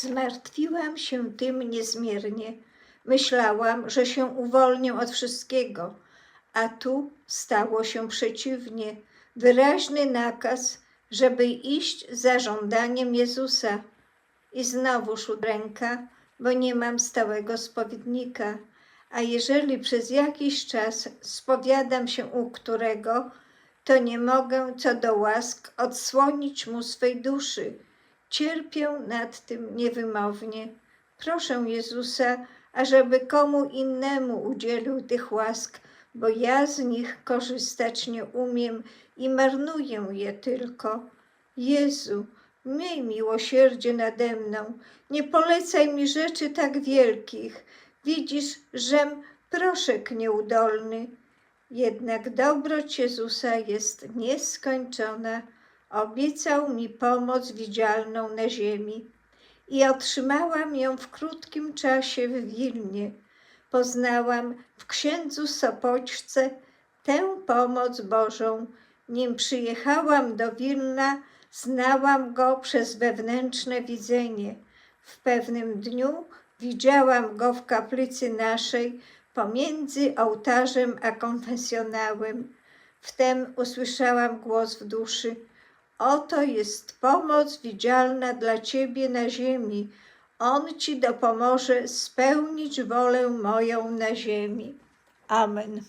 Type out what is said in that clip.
Zmartwiłam się tym niezmiernie. Myślałam, że się uwolnię od wszystkiego, a tu stało się przeciwnie. Wyraźny nakaz, żeby iść za żądaniem Jezusa. I znowuż udręka, bo nie mam stałego spowiednika. A jeżeli przez jakiś czas spowiadam się u którego, to nie mogę co do łask odsłonić mu swej duszy. Cierpię nad tym niewymownie. Proszę Jezusa, ażeby komu innemu udzielił tych łask, bo ja z nich korzystać nie umiem i marnuję je tylko. Jezu, miej miłosierdzie nade mną, nie polecaj mi rzeczy tak wielkich. Widzisz, żem proszek nieudolny. Jednak dobroć Jezusa jest nieskończona. Obiecał mi pomoc widzialną na ziemi i otrzymałam ją w krótkim czasie w Wilnie. Poznałam w księdzu Sopoćce tę pomoc Bożą. Nim przyjechałam do Wilna, znałam go przez wewnętrzne widzenie. W pewnym dniu widziałam go w kaplicy naszej pomiędzy ołtarzem a konfesjonałem. Wtem usłyszałam głos w duszy. Oto jest pomoc widzialna dla Ciebie na ziemi. On Ci dopomoże spełnić wolę moją na ziemi. Amen.